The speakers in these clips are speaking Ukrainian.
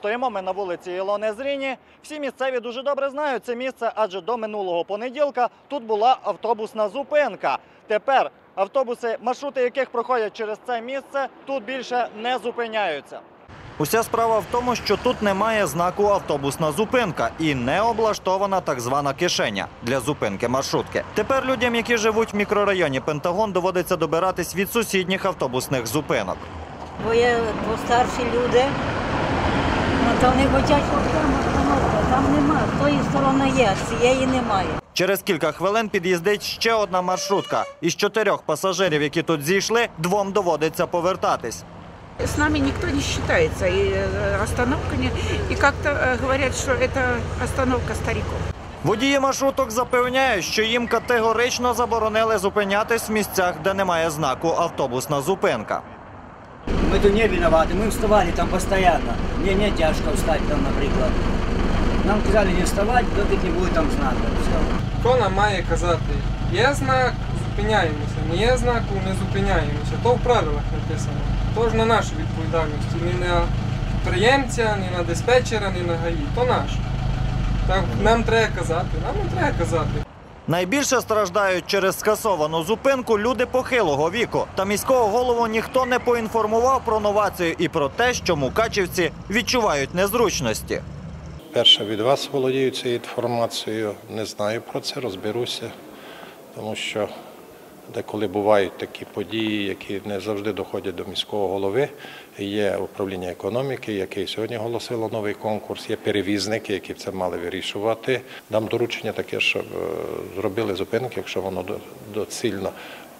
Стоїмо ми на вулиці Ілони Зріні. Всі місцеві дуже добре знають це місце, адже до минулого понеділка тут була автобусна зупинка. Тепер автобуси, маршрути яких проходять через це місце, тут більше не зупиняються. Уся справа в тому, що тут немає знаку автобусна зупинка і не облаштована так звана кишеня для зупинки маршрутки. Тепер людям, які живуть в мікрорайоні Пентагон, доводиться добиратись від сусідніх автобусних зупинок. Бо є постарші люди, ну то вони хочуть, щоб там остановка, там нема. З тої сторони є, з цієї немає. Через кілька хвилин під'їздить ще одна маршрутка. Із чотирьох пасажирів, які тут зійшли, двом доводиться повертатись. С нами никто не считается, и э, остановка не... И как-то э, говорят, что это остановка стариков. Водії маршруток запевняють, що їм категорично заборонили зупинятись в місцях, де немає знаку автобусна зупинка. Мы тут не виноваты, мы вставали там постоянно. Мне не тяжко встать там, наприклад. Нам казали не вставать, доки не буде там знака. Все. Хто нам має казати, є знак, зупиняємося, не є знаку, не зупиняємося. То в правилах написано. Тож на нашу відповідальність. Ні на підприємця, ні на диспетчера, ні на ГАІ. То наш. Так нам треба казати, нам не треба казати. Найбільше страждають через скасовану зупинку люди похилого віку. Та міського голову ніхто не поінформував про новацію і про те, що мукачівці відчувають незручності. Перше від вас володію цією інформацією. Не знаю про це, розберуся, тому що деколи бувають такі події, які не завжди доходять до міського голови. Є управління економіки, яке сьогодні оголосило новий конкурс. Є перевізники, які це мали вирішувати. Дам доручення таке, щоб е, зробили зупинки, якщо воно доцільно.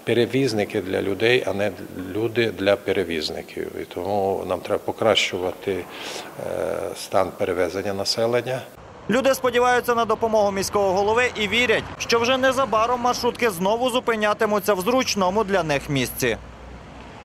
Перевізники для людей, а не люди для перевізників. І тому нам треба покращувати е, стан перевезення населення. Люди сподіваються на допомогу міського голови і вірять, що вже незабаром маршрутки знову зупинятимуться в зручному для них місці.